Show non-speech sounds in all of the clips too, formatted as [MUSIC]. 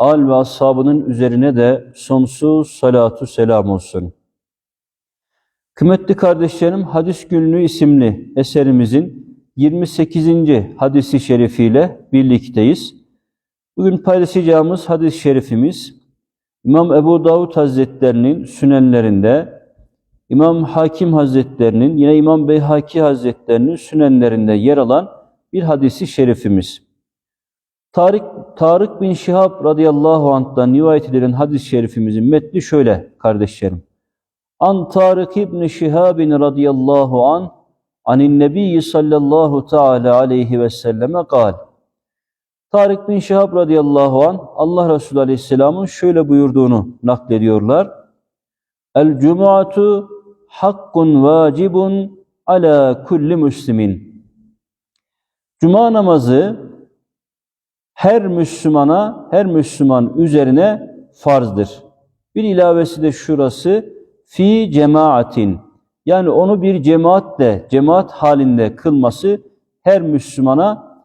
al ve ashabının üzerine de sonsuz salatu selam olsun. Kıymetli kardeşlerim, Hadis Günlüğü isimli eserimizin 28. hadisi şerifiyle birlikteyiz. Bugün paylaşacağımız hadis-i şerifimiz İmam Ebu Davud Hazretlerinin sünenlerinde, İmam Hakim Hazretlerinin, yine İmam Beyhaki Hazretlerinin sünenlerinde yer alan bir hadisi şerifimiz. Tarık, Tarık bin Şihab radıyallahu anh'tan rivayet edilen hadis-i şerifimizin metni şöyle kardeşlerim. An Tarık ibn Şihab radıyallahu an anin nebiyyi sallallahu teala aleyhi ve selleme kal. Tarık bin Şihab radıyallahu an Allah Resulü aleyhisselamın şöyle buyurduğunu naklediyorlar. El cum'atu hakkun vacibun ala kulli müslimin. Cuma namazı her Müslümana, her Müslüman üzerine farzdır. Bir ilavesi de şurası, fi cemaatin. Yani onu bir cemaatle, cemaat halinde kılması her Müslümana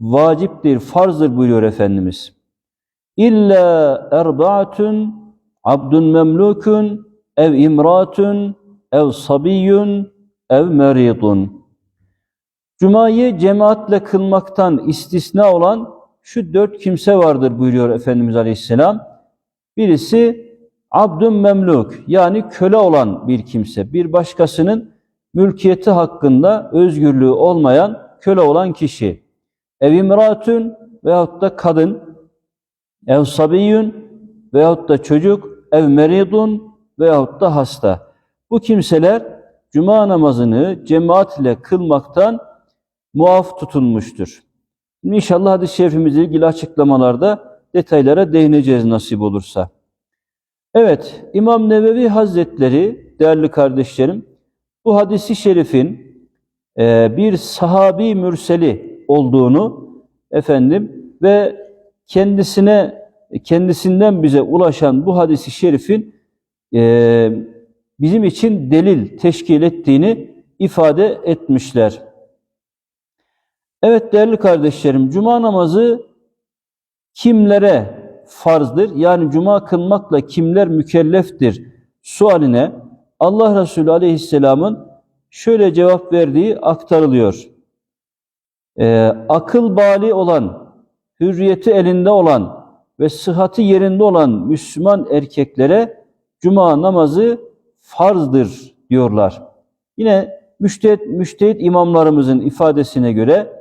vaciptir, farzdır buyuruyor Efendimiz. İlla erbaatun abdun memlukun ev imratun ev sabiyyun ev meridun. Cuma'yı cemaatle kılmaktan istisna olan şu dört kimse vardır buyuruyor Efendimiz Aleyhisselam. Birisi abdün memluk yani köle olan bir kimse. Bir başkasının mülkiyeti hakkında özgürlüğü olmayan köle olan kişi. Ev imratün veyahut da kadın, ev sabiyyün veyahut da çocuk, ev meridun veyahut da hasta. Bu kimseler cuma namazını cemaatle kılmaktan muaf tutulmuştur. İnşallah hadis-i şerifimizle ilgili açıklamalarda detaylara değineceğiz nasip olursa. Evet, İmam Nevevi Hazretleri, değerli kardeşlerim, bu hadisi şerifin e, bir sahabi mürseli olduğunu efendim ve kendisine kendisinden bize ulaşan bu hadisi şerifin e, bizim için delil teşkil ettiğini ifade etmişler. Evet değerli kardeşlerim, cuma namazı kimlere farzdır? Yani cuma kılmakla kimler mükelleftir? Sualine Allah Resulü Aleyhisselam'ın şöyle cevap verdiği aktarılıyor. Ee, akıl bali olan, hürriyeti elinde olan ve sıhhati yerinde olan Müslüman erkeklere cuma namazı farzdır diyorlar. Yine müştehit, müştehit imamlarımızın ifadesine göre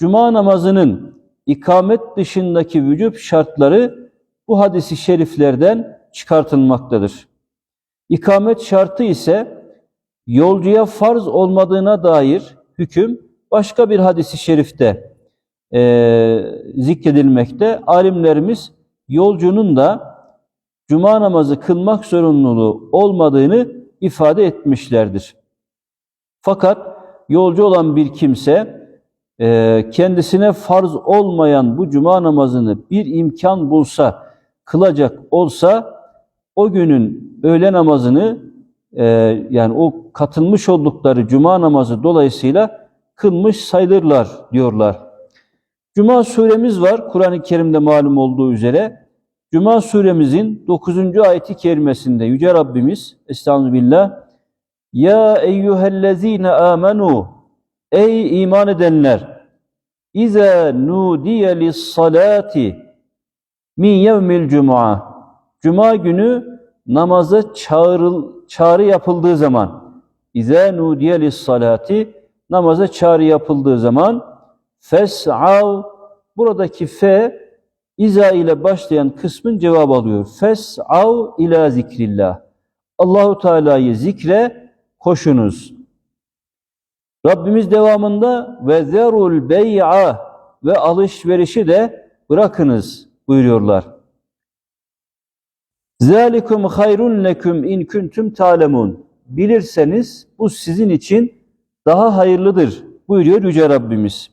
Cuma namazının ikamet dışındaki vücub şartları bu hadisi şeriflerden çıkartılmaktadır. İkamet şartı ise yolcuya farz olmadığına dair hüküm başka bir hadisi şerifte e, zikredilmekte. Alimlerimiz yolcunun da cuma namazı kılmak zorunluluğu olmadığını ifade etmişlerdir. Fakat yolcu olan bir kimse kendisine farz olmayan bu cuma namazını bir imkan bulsa, kılacak olsa o günün öğle namazını e, yani o katılmış oldukları cuma namazı dolayısıyla kılmış sayılırlar diyorlar. Cuma suremiz var Kur'an-ı Kerim'de malum olduğu üzere. Cuma suremizin 9. ayeti kerimesinde Yüce Rabbimiz Estağfirullah Ya eyyühellezine amenu Ey iman edenler! İze nudiye lis-salati min yevmil cuma. Cuma günü namaza çağrıl, çağrı yapıldığı zaman İze nudiye lis-salati namaza çağrı yapıldığı zaman fes'av buradaki fe İza ile başlayan kısmın cevabı alıyor. Fes'av ila zikrillah. Allahu Teala'yı zikre koşunuz. Rabbimiz devamında ve zerul bey'a ve alışverişi de bırakınız buyuruyorlar. Zalikum hayrun leküm in kuntum ta'lemun. Bilirseniz bu sizin için daha hayırlıdır buyuruyor Yüce Rabbimiz.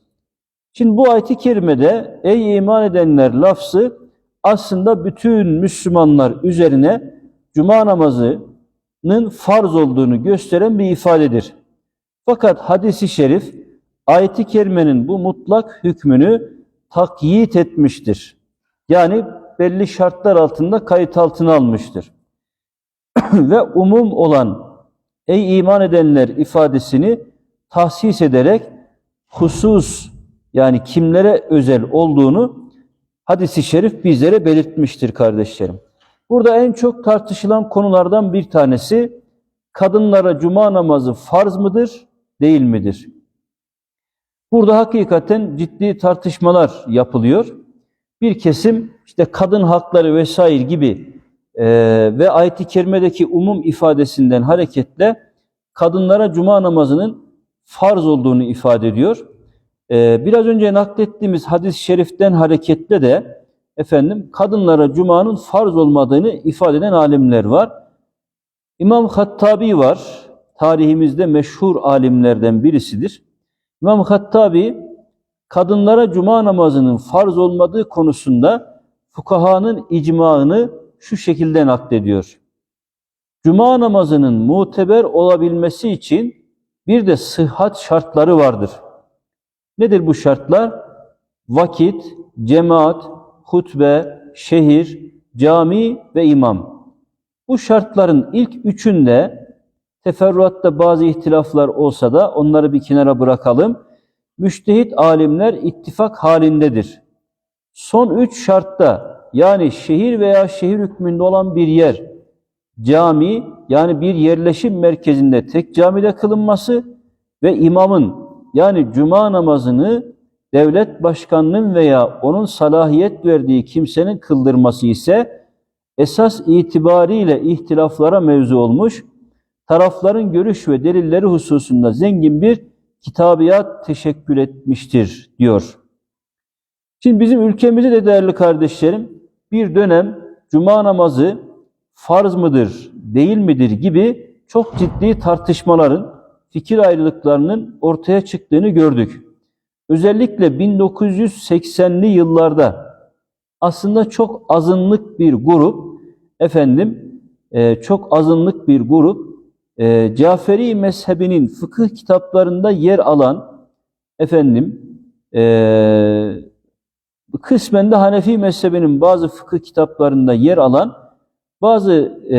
Şimdi bu ayet-i kerimede ey iman edenler lafzı aslında bütün Müslümanlar üzerine cuma namazının farz olduğunu gösteren bir ifadedir. Fakat hadisi şerif ayet-i kerimenin bu mutlak hükmünü takyit etmiştir. Yani belli şartlar altında kayıt altına almıştır. [CLEARS THROAT] Ve umum olan ey iman edenler ifadesini tahsis ederek husus yani kimlere özel olduğunu hadisi şerif bizlere belirtmiştir kardeşlerim. Burada en çok tartışılan konulardan bir tanesi kadınlara cuma namazı farz mıdır, değil midir? Burada hakikaten ciddi tartışmalar yapılıyor. Bir kesim işte kadın hakları vesaire gibi e, ve ayet-i kerimedeki umum ifadesinden hareketle kadınlara cuma namazının farz olduğunu ifade ediyor. E, biraz önce naklettiğimiz hadis-i şeriften hareketle de efendim kadınlara cumanın farz olmadığını ifade eden alimler var. İmam Hattabi var. Tarihimizde meşhur alimlerden birisidir. İmam Hattabi kadınlara cuma namazının farz olmadığı konusunda fukahanın icmaını şu şekilde naklediyor. Cuma namazının muteber olabilmesi için bir de sıhhat şartları vardır. Nedir bu şartlar? Vakit, cemaat, hutbe, şehir, cami ve imam. Bu şartların ilk üçünde teferruatta bazı ihtilaflar olsa da onları bir kenara bırakalım. Müştehit alimler ittifak halindedir. Son üç şartta yani şehir veya şehir hükmünde olan bir yer, cami yani bir yerleşim merkezinde tek camide kılınması ve imamın yani cuma namazını devlet başkanının veya onun salahiyet verdiği kimsenin kıldırması ise esas itibariyle ihtilaflara mevzu olmuş, tarafların görüş ve delilleri hususunda zengin bir kitabiyat teşekkül etmiştir diyor. Şimdi bizim ülkemizde de değerli kardeşlerim bir dönem cuma namazı farz mıdır, değil midir gibi çok ciddi tartışmaların, fikir ayrılıklarının ortaya çıktığını gördük. Özellikle 1980'li yıllarda aslında çok azınlık bir grup, efendim e, çok azınlık bir grup e, Caferi mezhebinin fıkıh kitaplarında yer alan efendim e, kısmen de Hanefi mezhebinin bazı fıkıh kitaplarında yer alan bazı e,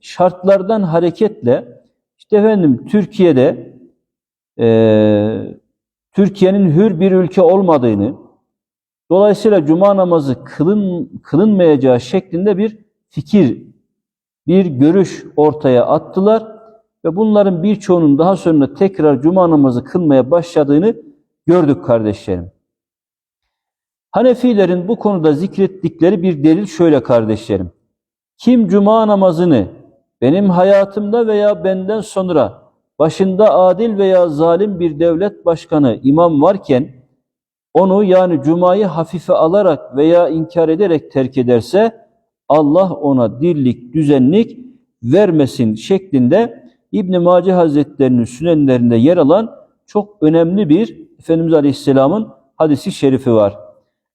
şartlardan hareketle işte efendim Türkiye'de e, Türkiye'nin hür bir ülke olmadığını, dolayısıyla cuma namazı kılın, kılınmayacağı şeklinde bir fikir, bir görüş ortaya attılar ve bunların birçoğunun daha sonra tekrar cuma namazı kılmaya başladığını gördük kardeşlerim. Hanefilerin bu konuda zikrettikleri bir delil şöyle kardeşlerim. Kim cuma namazını benim hayatımda veya benden sonra başında adil veya zalim bir devlet başkanı, imam varken onu yani cumayı hafife alarak veya inkar ederek terk ederse Allah ona dirlik, düzenlik vermesin şeklinde İbn Mace Hazretlerinin sünenlerinde yer alan çok önemli bir Efendimiz Aleyhisselam'ın hadisi şerifi var.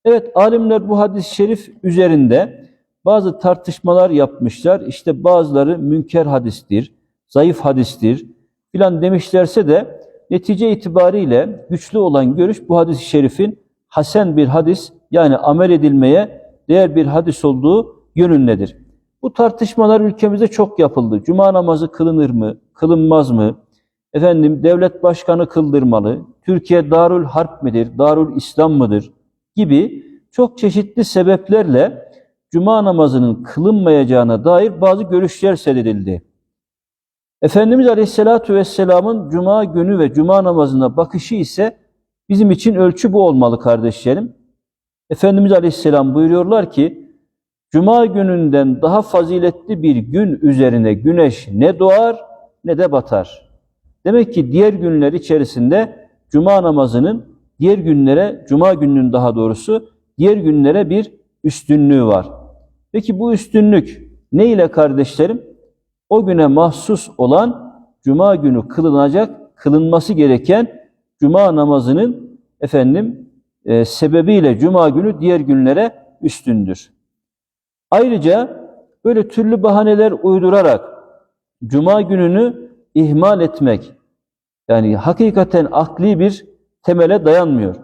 Evet alimler bu hadis-i şerif üzerinde bazı tartışmalar yapmışlar. İşte bazıları münker hadistir, zayıf hadistir, filan demişlerse de netice itibariyle güçlü olan görüş bu hadis-i şerifin hasen bir hadis yani amel edilmeye değer bir hadis olduğu yönündedir. Bu tartışmalar ülkemizde çok yapıldı. Cuma namazı kılınır mı, kılınmaz mı? Efendim devlet başkanı kıldırmalı. Türkiye Darül Harp midir, Darül İslam mıdır? Gibi çok çeşitli sebeplerle Cuma namazının kılınmayacağına dair bazı görüşler seledildi. Efendimiz Aleyhisselatü Vesselam'ın cuma günü ve cuma namazına bakışı ise bizim için ölçü bu olmalı kardeşlerim. Efendimiz Aleyhisselam buyuruyorlar ki, cuma gününden daha faziletli bir gün üzerine güneş ne doğar ne de batar. Demek ki diğer günler içerisinde cuma namazının diğer günlere, cuma gününün daha doğrusu diğer günlere bir üstünlüğü var. Peki bu üstünlük Ne ile kardeşlerim? O güne mahsus olan cuma günü kılınacak, kılınması gereken cuma namazının efendim e, sebebiyle cuma günü diğer günlere üstündür. Ayrıca böyle türlü bahaneler uydurarak cuma gününü ihmal etmek yani hakikaten akli bir temele dayanmıyor.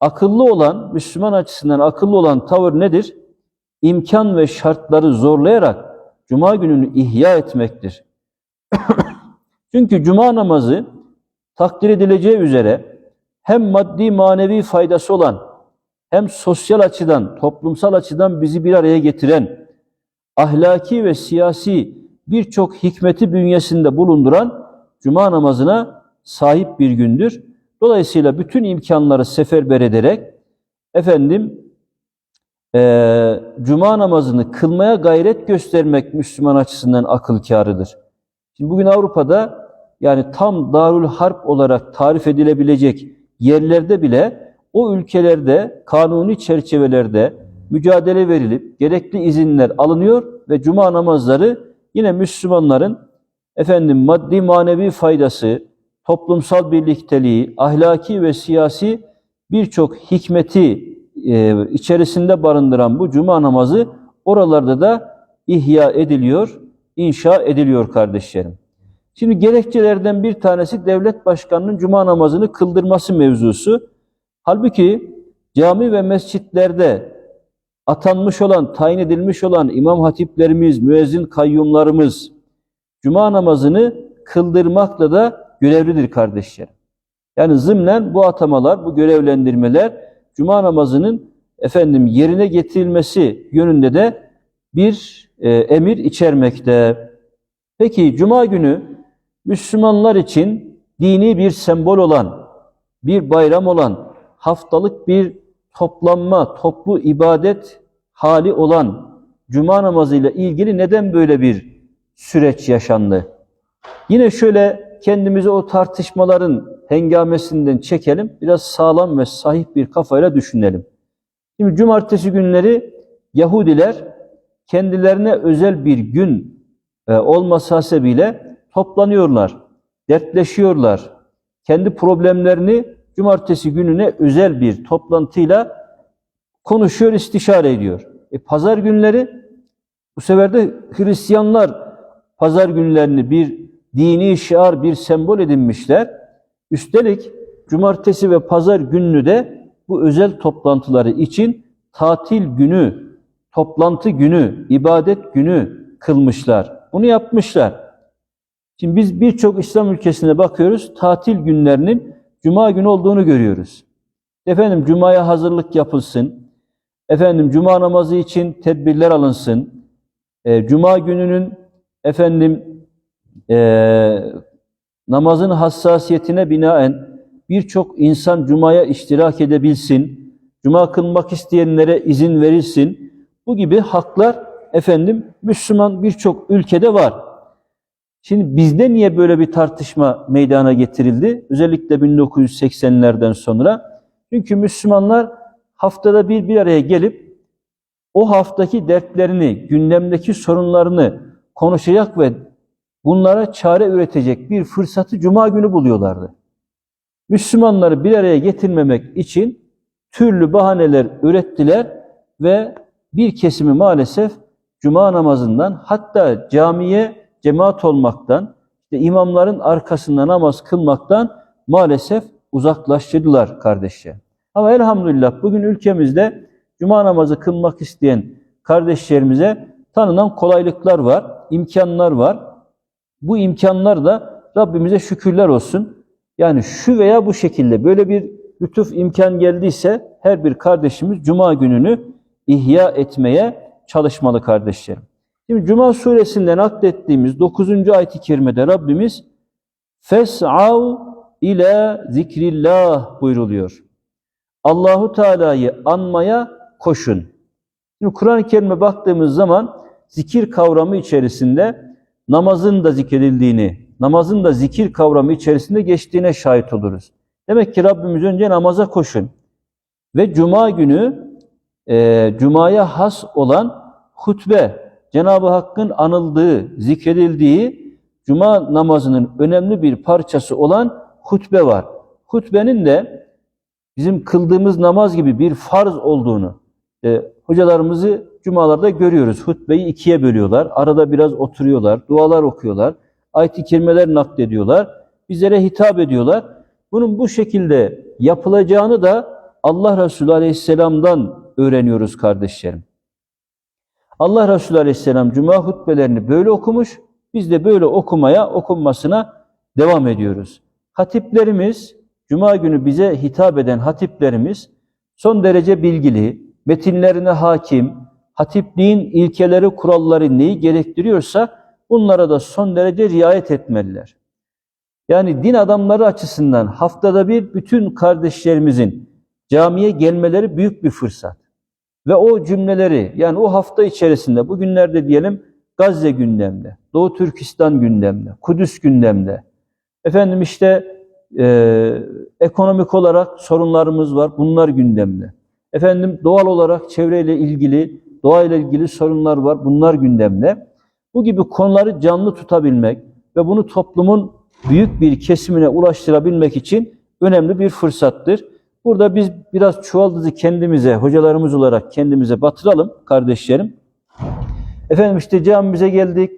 Akıllı olan, Müslüman açısından akıllı olan tavır nedir? İmkan ve şartları zorlayarak cuma gününü ihya etmektir. [COUGHS] Çünkü cuma namazı takdir edileceği üzere hem maddi manevi faydası olan hem sosyal açıdan, toplumsal açıdan bizi bir araya getiren, ahlaki ve siyasi birçok hikmeti bünyesinde bulunduran cuma namazına sahip bir gündür. Dolayısıyla bütün imkanları seferber ederek efendim eee, cuma namazını kılmaya gayret göstermek Müslüman açısından akıl kârıdır. Şimdi bugün Avrupa'da yani tam Darül Harp olarak tarif edilebilecek yerlerde bile o ülkelerde kanuni çerçevelerde mücadele verilip gerekli izinler alınıyor ve cuma namazları yine Müslümanların efendim maddi manevi faydası, toplumsal birlikteliği, ahlaki ve siyasi birçok hikmeti e, içerisinde barındıran bu cuma namazı oralarda da ihya ediliyor, inşa ediliyor kardeşlerim. Şimdi gerekçelerden bir tanesi devlet başkanının cuma namazını kıldırması mevzusu. Halbuki cami ve mescitlerde atanmış olan, tayin edilmiş olan imam hatiplerimiz, müezzin kayyumlarımız cuma namazını kıldırmakla da görevlidir kardeşlerim. Yani zımnen bu atamalar, bu görevlendirmeler cuma namazının efendim yerine getirilmesi yönünde de bir e, emir içermekte. Peki cuma günü Müslümanlar için dini bir sembol olan, bir bayram olan, haftalık bir toplanma, toplu ibadet hali olan cuma namazıyla ilgili neden böyle bir süreç yaşandı? Yine şöyle kendimizi o tartışmaların hengamesinden çekelim, biraz sağlam ve sahip bir kafayla düşünelim. Şimdi cumartesi günleri Yahudiler kendilerine özel bir gün e, olması hasebiyle toplanıyorlar, dertleşiyorlar. Kendi problemlerini cumartesi gününe özel bir toplantıyla konuşuyor, istişare ediyor. E, pazar günleri bu sefer de Hristiyanlar pazar günlerini bir dini şiar, bir sembol edinmişler. Üstelik cumartesi ve pazar gününü de bu özel toplantıları için tatil günü, toplantı günü, ibadet günü kılmışlar. Bunu yapmışlar. Şimdi biz birçok İslam ülkesine bakıyoruz, tatil günlerinin cuma günü olduğunu görüyoruz. Efendim cumaya hazırlık yapılsın. Efendim cuma namazı için tedbirler alınsın. E, cuma gününün efendim e, namazın hassasiyetine binaen birçok insan cumaya iştirak edebilsin. Cuma kılmak isteyenlere izin verilsin. Bu gibi haklar efendim Müslüman birçok ülkede var. Şimdi bizde niye böyle bir tartışma meydana getirildi? Özellikle 1980'lerden sonra. Çünkü Müslümanlar haftada bir bir araya gelip o haftaki dertlerini, gündemdeki sorunlarını konuşacak ve bunlara çare üretecek bir fırsatı cuma günü buluyorlardı. Müslümanları bir araya getirmemek için türlü bahaneler ürettiler ve bir kesimi maalesef cuma namazından hatta camiye cemaat olmaktan, işte imamların arkasında namaz kılmaktan maalesef uzaklaştırdılar kardeşler. Ama elhamdülillah bugün ülkemizde cuma namazı kılmak isteyen kardeşlerimize tanınan kolaylıklar var, imkanlar var. Bu imkanlar da Rabbimize şükürler olsun. Yani şu veya bu şekilde böyle bir lütuf imkan geldiyse her bir kardeşimiz cuma gününü ihya etmeye çalışmalı kardeşlerim. Şimdi Cuma suresinden aklettiğimiz 9. ayet-i kerimede Rabbimiz Fes'av ile zikrillah buyruluyor. Allahu Teala'yı anmaya koşun. Şimdi Kur'an-ı Kerim'e baktığımız zaman zikir kavramı içerisinde namazın da zikredildiğini, namazın da zikir kavramı içerisinde geçtiğine şahit oluruz. Demek ki Rabbimiz önce namaza koşun. Ve cuma günü e, cumaya has olan hutbe Cenab-ı Hakk'ın anıldığı, zikredildiği cuma namazının önemli bir parçası olan hutbe var. Hutbenin de bizim kıldığımız namaz gibi bir farz olduğunu e, hocalarımızı cumalarda görüyoruz. Hutbeyi ikiye bölüyorlar. Arada biraz oturuyorlar, dualar okuyorlar, ayet-i kerimeler naklediyorlar, bizlere hitap ediyorlar. Bunun bu şekilde yapılacağını da Allah Resulü Aleyhisselam'dan öğreniyoruz kardeşlerim. Allah Resulü Aleyhisselam cuma hutbelerini böyle okumuş, biz de böyle okumaya, okunmasına devam ediyoruz. Hatiplerimiz, cuma günü bize hitap eden hatiplerimiz son derece bilgili, metinlerine hakim, hatipliğin ilkeleri, kuralları neyi gerektiriyorsa bunlara da son derece riayet etmeliler. Yani din adamları açısından haftada bir bütün kardeşlerimizin camiye gelmeleri büyük bir fırsat. Ve o cümleleri yani o hafta içerisinde bugünlerde diyelim Gazze gündemde, Doğu Türkistan gündemde, Kudüs gündemde. Efendim işte e, ekonomik olarak sorunlarımız var, bunlar gündemde. Efendim doğal olarak çevreyle ilgili, doğayla ilgili sorunlar var, bunlar gündemde. Bu gibi konuları canlı tutabilmek ve bunu toplumun büyük bir kesimine ulaştırabilmek için önemli bir fırsattır. Burada biz biraz çuvaldızı kendimize, hocalarımız olarak kendimize batıralım kardeşlerim. Efendim işte camimize geldik,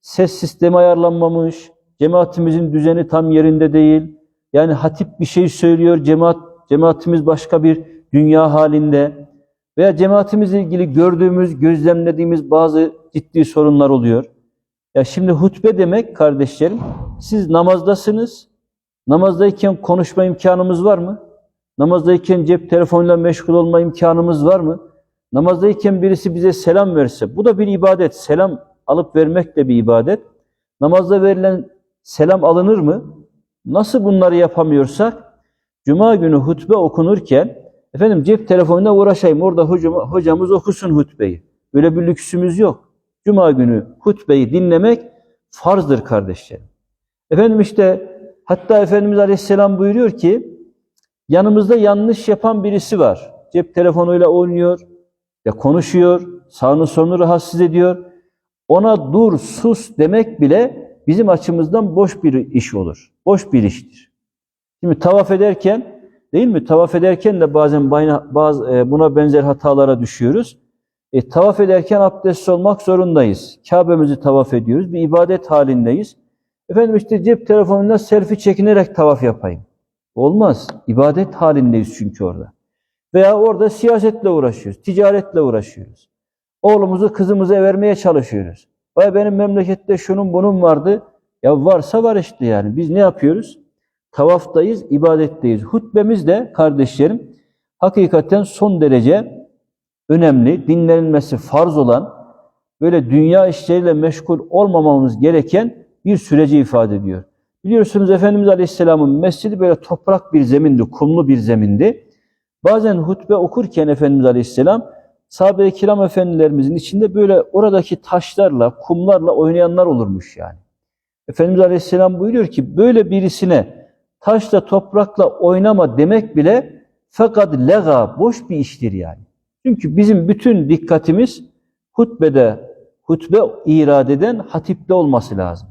ses sistemi ayarlanmamış, cemaatimizin düzeni tam yerinde değil. Yani hatip bir şey söylüyor, cemaat cemaatimiz başka bir dünya halinde veya cemaatimizle ilgili gördüğümüz, gözlemlediğimiz bazı ciddi sorunlar oluyor. Ya şimdi hutbe demek kardeşlerim, siz namazdasınız. Namazdayken konuşma imkanımız var mı? Namazdayken cep telefonuyla meşgul olma imkanımız var mı? Namazdayken birisi bize selam verse, bu da bir ibadet. Selam alıp vermek de bir ibadet. Namazda verilen selam alınır mı? Nasıl bunları yapamıyorsak, Cuma günü hutbe okunurken, efendim cep telefonuna uğraşayım, orada hocam, hocamız okusun hutbeyi. Böyle bir lüksümüz yok. Cuma günü hutbeyi dinlemek farzdır kardeşlerim. Efendim işte hatta Efendimiz Aleyhisselam buyuruyor ki yanımızda yanlış yapan birisi var. Cep telefonuyla oynuyor, ya konuşuyor, sağını solunu rahatsız ediyor. Ona dur, sus demek bile bizim açımızdan boş bir iş olur. Boş bir iştir. Şimdi tavaf ederken değil mi? Tavaf ederken de bazen bazı buna benzer hatalara düşüyoruz. E, tavaf ederken abdest olmak zorundayız. Kabe'mizi tavaf ediyoruz. Bir ibadet halindeyiz. Efendim işte cep telefonunda selfie çekinerek tavaf yapayım. Olmaz. İbadet halindeyiz çünkü orada. Veya orada siyasetle uğraşıyoruz, ticaretle uğraşıyoruz. Oğlumuzu, kızımızı vermeye çalışıyoruz. Vay benim memlekette şunun bunun vardı. Ya varsa var işte yani. Biz ne yapıyoruz? Tavaftayız, ibadetteyiz. Hutbemiz de kardeşlerim hakikaten son derece önemli, dinlenilmesi farz olan, böyle dünya işleriyle meşgul olmamamız gereken bir süreci ifade ediyor. Biliyorsunuz Efendimiz Aleyhisselam'ın mescidi böyle toprak bir zemindi, kumlu bir zemindi. Bazen hutbe okurken Efendimiz Aleyhisselam, sahabe-i kiram efendilerimizin içinde böyle oradaki taşlarla, kumlarla oynayanlar olurmuş yani. Efendimiz Aleyhisselam buyuruyor ki, böyle birisine taşla, toprakla oynama demek bile fakat lega, boş bir iştir yani. Çünkü bizim bütün dikkatimiz hutbede, hutbe irad eden hatipte olması lazım.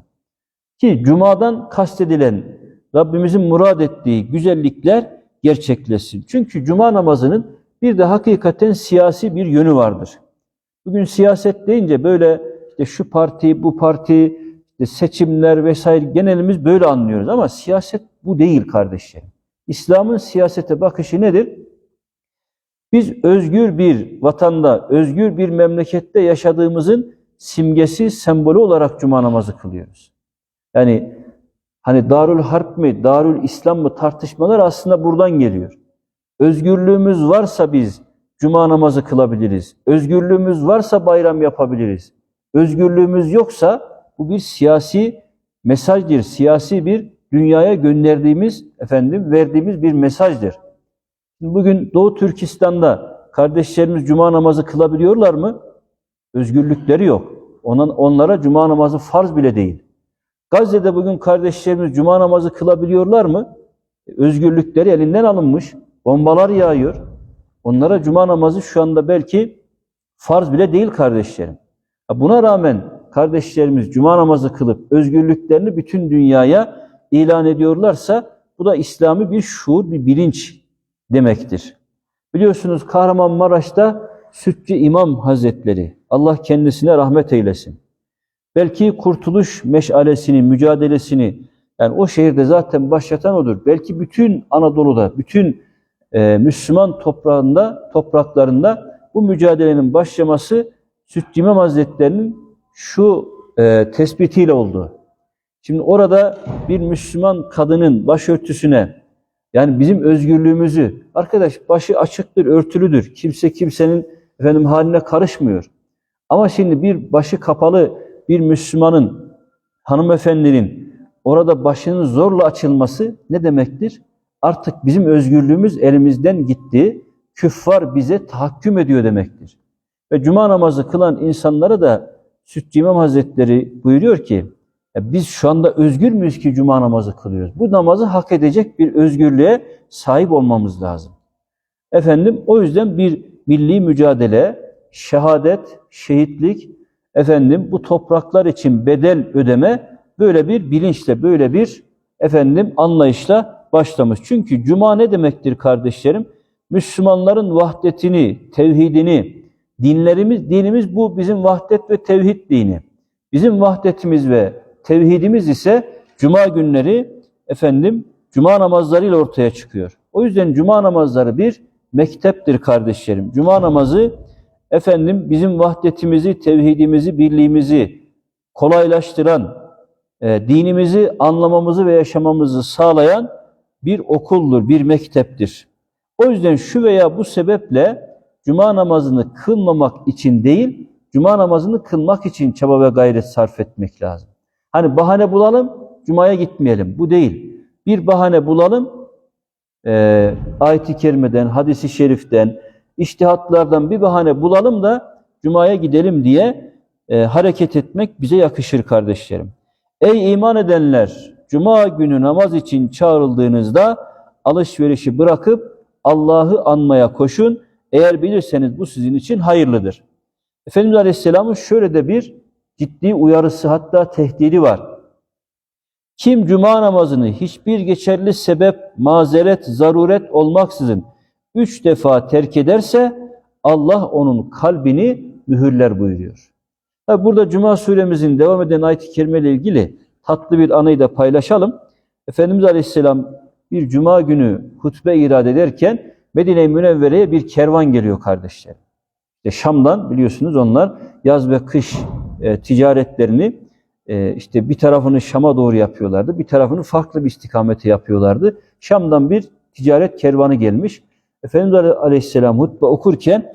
Ki cumadan kastedilen Rabbimizin murad ettiği güzellikler gerçekleşsin. Çünkü cuma namazının bir de hakikaten siyasi bir yönü vardır. Bugün siyaset deyince böyle işte şu parti, bu parti, işte seçimler vesaire genelimiz böyle anlıyoruz ama siyaset bu değil kardeşlerim. İslam'ın siyasete bakışı nedir? Biz özgür bir vatanda, özgür bir memlekette yaşadığımızın simgesi, sembolü olarak cuma namazı kılıyoruz. Yani hani Darül Harp mi, Darül İslam mı tartışmalar aslında buradan geliyor. Özgürlüğümüz varsa biz cuma namazı kılabiliriz. Özgürlüğümüz varsa bayram yapabiliriz. Özgürlüğümüz yoksa bu bir siyasi mesajdır. Siyasi bir dünyaya gönderdiğimiz, efendim verdiğimiz bir mesajdır. Bugün Doğu Türkistan'da kardeşlerimiz cuma namazı kılabiliyorlar mı? Özgürlükleri yok. Onun, onlara cuma namazı farz bile değil. Gazze'de bugün kardeşlerimiz cuma namazı kılabiliyorlar mı? Özgürlükleri elinden alınmış. Bombalar yağıyor. Onlara cuma namazı şu anda belki farz bile değil kardeşlerim. Buna rağmen kardeşlerimiz cuma namazı kılıp özgürlüklerini bütün dünyaya ilan ediyorlarsa bu da İslami bir şuur, bir bilinç demektir. Biliyorsunuz Kahramanmaraş'ta Sütçü İmam Hazretleri, Allah kendisine rahmet eylesin. Belki kurtuluş meşalesini, mücadelesini, yani o şehirde zaten başlatan odur. Belki bütün Anadolu'da, bütün e, Müslüman toprağında, topraklarında bu mücadelenin başlaması Sütçü İmam Hazretleri'nin şu e, tespitiyle oldu. Şimdi orada bir Müslüman kadının başörtüsüne, yani bizim özgürlüğümüzü, arkadaş başı açıktır, örtülüdür. Kimse kimsenin efendim haline karışmıyor. Ama şimdi bir başı kapalı bir Müslümanın, hanımefendinin orada başının zorla açılması ne demektir? Artık bizim özgürlüğümüz elimizden gitti. Küffar bize tahakküm ediyor demektir. Ve cuma namazı kılan insanlara da Sütçü İmam Hazretleri buyuruyor ki, ya biz şu anda özgür müyüz ki cuma namazı kılıyoruz? Bu namazı hak edecek bir özgürlüğe sahip olmamız lazım. Efendim o yüzden bir milli mücadele, şehadet, şehitlik, efendim bu topraklar için bedel ödeme böyle bir bilinçle, böyle bir efendim anlayışla başlamış. Çünkü cuma ne demektir kardeşlerim? Müslümanların vahdetini, tevhidini, dinlerimiz, dinimiz bu bizim vahdet ve tevhid dini. Bizim vahdetimiz ve tevhidimiz ise cuma günleri efendim cuma namazlarıyla ortaya çıkıyor. O yüzden cuma namazları bir mekteptir kardeşlerim. Cuma namazı efendim bizim vahdetimizi, tevhidimizi, birliğimizi kolaylaştıran, e, dinimizi anlamamızı ve yaşamamızı sağlayan bir okuldur, bir mekteptir. O yüzden şu veya bu sebeple cuma namazını kılmamak için değil, cuma namazını kılmak için çaba ve gayret sarf etmek lazım. Hani bahane bulalım, cumaya gitmeyelim. Bu değil. Bir bahane bulalım, e, ayet-i kerimeden, hadisi şeriften, iştihatlardan bir bahane bulalım da cumaya gidelim diye e, hareket etmek bize yakışır kardeşlerim. Ey iman edenler! Cuma günü namaz için çağrıldığınızda alışverişi bırakıp Allah'ı anmaya koşun. Eğer bilirseniz bu sizin için hayırlıdır. Efendimiz Aleyhisselam'ın şöyle de bir ciddi uyarısı hatta tehdidi var. Kim cuma namazını hiçbir geçerli sebep, mazeret, zaruret olmaksızın üç defa terk ederse Allah onun kalbini mühürler buyuruyor. Tabi burada Cuma suremizin devam eden ayet-i kerime ile ilgili tatlı bir anıyı da paylaşalım. Efendimiz Aleyhisselam bir cuma günü hutbe irade ederken Medine-i Münevvere'ye bir kervan geliyor kardeşler. İşte Şam'dan biliyorsunuz onlar yaz ve kış e, ticaretlerini e, işte bir tarafını Şam'a doğru yapıyorlardı, bir tarafını farklı bir istikamete yapıyorlardı. Şam'dan bir ticaret kervanı gelmiş. Efendimiz Aleyhisselam hutbe okurken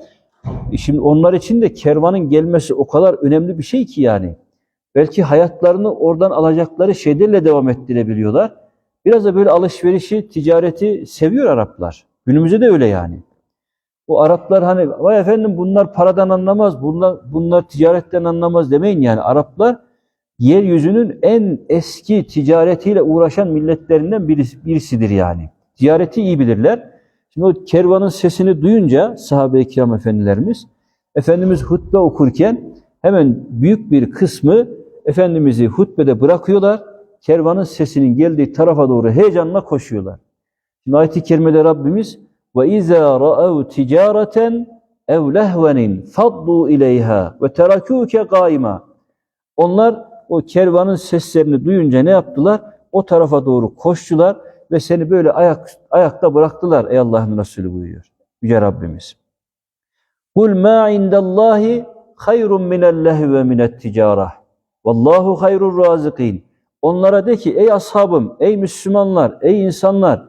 e, şimdi onlar için de kervanın gelmesi o kadar önemli bir şey ki yani. Belki hayatlarını oradan alacakları şeylerle devam ettirebiliyorlar. Biraz da böyle alışverişi, ticareti seviyor Araplar. Günümüzde de öyle yani. O Araplar hani vay efendim bunlar paradan anlamaz, bunlar, bunlar ticaretten anlamaz demeyin yani. Araplar yeryüzünün en eski ticaretiyle uğraşan milletlerinden birisi, birisidir yani. Ticareti iyi bilirler. Şimdi o kervanın sesini duyunca sahabe-i kiram efendilerimiz, Efendimiz hutbe okurken hemen büyük bir kısmı Efendimiz'i hutbede bırakıyorlar. Kervanın sesinin geldiği tarafa doğru heyecanla koşuyorlar. Şimdi ayet-i kerimede Rabbimiz ve izâ ra'ev ticareten ev lehvenin faddu ileyha ve terakûke gâima. Onlar o kervanın seslerini duyunca ne yaptılar? O tarafa doğru koştular ve seni böyle ayak, ayakta bıraktılar ey Allah'ın Resulü buyuruyor Yüce Rabbimiz. Kul ma indallahi hayrun minel lehve minet ticarah. Vallahu hayrur razikin. Onlara de ki ey ashabım, ey Müslümanlar, ey insanlar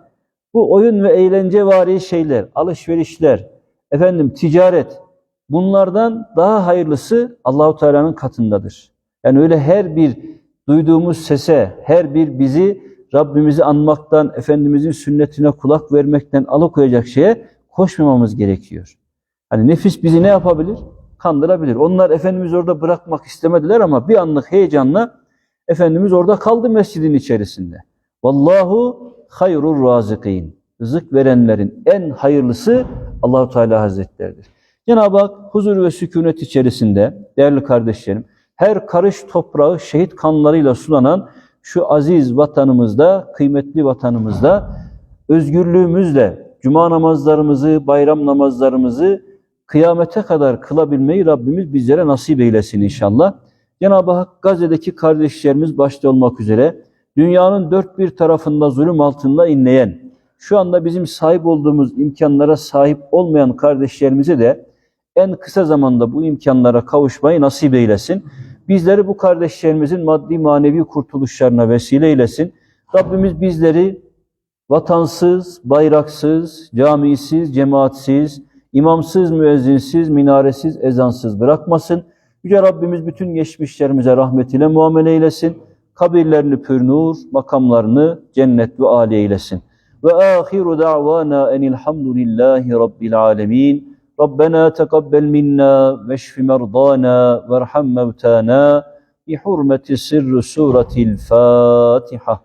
bu oyun ve eğlence vari şeyler, alışverişler, efendim ticaret bunlardan daha hayırlısı Allahu Teala'nın katındadır. Yani öyle her bir duyduğumuz sese, her bir bizi Rabbimizi anmaktan, Efendimizin sünnetine kulak vermekten alıkoyacak şeye koşmamamız gerekiyor. Hani nefis bizi ne yapabilir? Kandırabilir. Onlar Efendimiz orada bırakmak istemediler ama bir anlık heyecanla Efendimiz orada kaldı mescidin içerisinde. Vallahu hayrur razikin. Rızık verenlerin en hayırlısı Allahu Teala Hazretleridir. Cenab-ı Hak huzur ve sükunet içerisinde değerli kardeşlerim her karış toprağı şehit kanlarıyla sulanan şu aziz vatanımızda, kıymetli vatanımızda özgürlüğümüzle cuma namazlarımızı, bayram namazlarımızı kıyamete kadar kılabilmeyi Rabbimiz bizlere nasip eylesin inşallah. Cenab-ı Hak Gazze'deki kardeşlerimiz başta olmak üzere dünyanın dört bir tarafında zulüm altında inleyen, şu anda bizim sahip olduğumuz imkanlara sahip olmayan kardeşlerimize de en kısa zamanda bu imkanlara kavuşmayı nasip eylesin. Bizleri bu kardeşlerimizin maddi manevi kurtuluşlarına vesile eylesin. Rabbimiz bizleri vatansız, bayraksız, camisiz, cemaatsiz, imamsız, müezzinsiz, minaresiz, ezansız bırakmasın. Yüce Rabbimiz bütün geçmişlerimize rahmetiyle muamele eylesin. Kabirlerini pür nur, makamlarını cennet ve âli eylesin. Ve ahiru da'vana enilhamdülillahi rabbil alemin. ربنا تقبل منا واشف مرضانا وارحم موتانا بحرمة سر سورة الفاتحة